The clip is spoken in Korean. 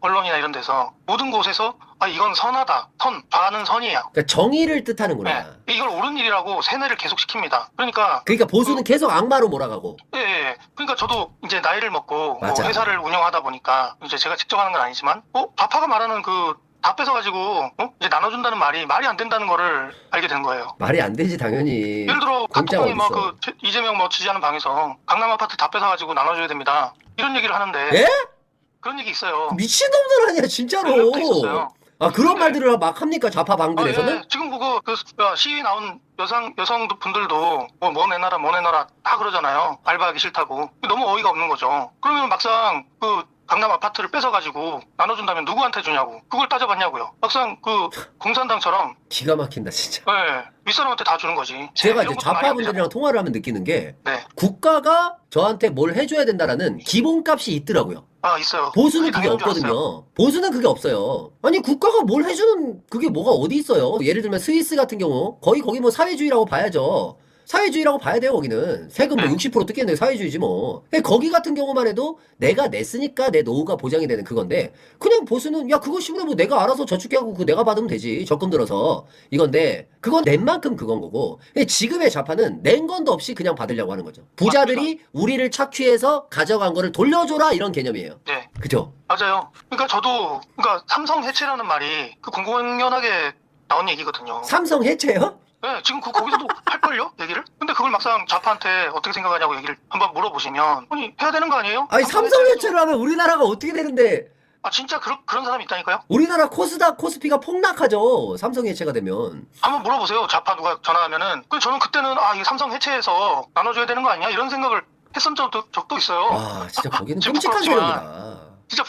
언론이나 이런 데서 모든 곳에서 아 이건 선하다, 선, 좌는 선이에요. 그러니까 정의를 뜻하는구나. 네, 이걸 옳은 일이라고 세뇌를 계속 시킵니다. 그러니까 그러니까 보수는 계속 악마로 몰아가고. 예, 예. 그러니까 저도 이제 나이를 먹고 뭐 맞아. 회사를 운영하다 보니까 이제 제가 직접 하는 건 아니지만, 어 좌파가 말하는 그 다 뺏어가지고 어? 이제 나눠준다는 말이 말이 안 된다는 거를 알게 된 거예요. 말이 안 되지 당연히. 예를 들어 공짜가 어딨어. 뭐그 이재명 뭐 지지하는 방에서 강남 아파트 다 뺏어가지고 나눠줘야 됩니다. 이런 얘기를 하는데 예? 그런 얘기 있어요. 미친놈들 아니야 진짜로. 그런 것도 있었어요. 아 그런 말들을 막 합니까 좌파 아, 방들에서는? 예. 지금 그거 그 야, 시위 나온 여성 여성 분들도 뭐뭐 내놔라 뭐 내놔라 다 그러잖아요. 알바하기 싫다고 너무 어이가 없는 거죠. 그러면 막상 그 강남 아파트를 뺏어가지고 나눠준다면 누구한테 주냐고 그걸 따져봤냐고요. 막상 그 공산당처럼 기가 막힌다 진짜. 예, 윗사람한테 다 주는 거지. 제가 이제 것도 말이 안 좌파분들이랑 통화를 하면 느끼는 게. 네, 국가가 저한테 뭘 해줘야 된다라는 기본값이 있더라고요. 아 있어요. 보수는 그게 당연한 줄 알았어요. 없거든요. 보수는 그게 없어요. 아니 국가가 뭘 해주는 그게 뭐가 어디 있어요? 예를 들면 스위스 같은 경우 거의 거기 뭐 사회주의라고 봐야죠. 사회주의라고 봐야 돼요 거기는 세금 뭐 네. 60% 뜯겠는데 사회주의지 뭐 근데 거기 같은 경우만 해도 내가 냈으니까 내 노후가 보장이 되는 그건데 그냥 보수는 야 그거 심으면 뭐 내가 알아서 저축해하고 그 내가 받으면 되지 적금 들어서 이건데 그건 낸 만큼 그건 거고 근데 지금의 좌파는 낸 건도 없이 그냥 받으려고 하는 거죠 부자들이 우리를 착취해서 가져간 거를 돌려줘라 이런 개념이에요 네, 그죠? 맞아요. 그러니까 저도 그러니까 삼성 해체라는 말이 그 공공연하게 나온 얘기거든요. 삼성 해체요? 네, 지금 그 거기서도 할걸요 얘기를? 근데 그걸 막상 좌파한테 어떻게 생각하냐고 얘기를 한번 물어보시면 아니 해야 되는 거 아니에요? 아니 삼성 해체를 하면 우리나라가 어떻게 되는데 아 진짜 그런 그런 사람이 있다니까요? 우리나라 코스닥 코스피가 폭락하죠 삼성 해체가 되면 한번 물어보세요. 좌파 누가 전화하면은 그 저는 그때는 아 이 삼성 해체해서 나눠줘야 되는 거 아니야? 이런 생각을 했었던 적도, 적도 있어요. 와 진짜 거기는 지금 끔찍한 세력이다 진짜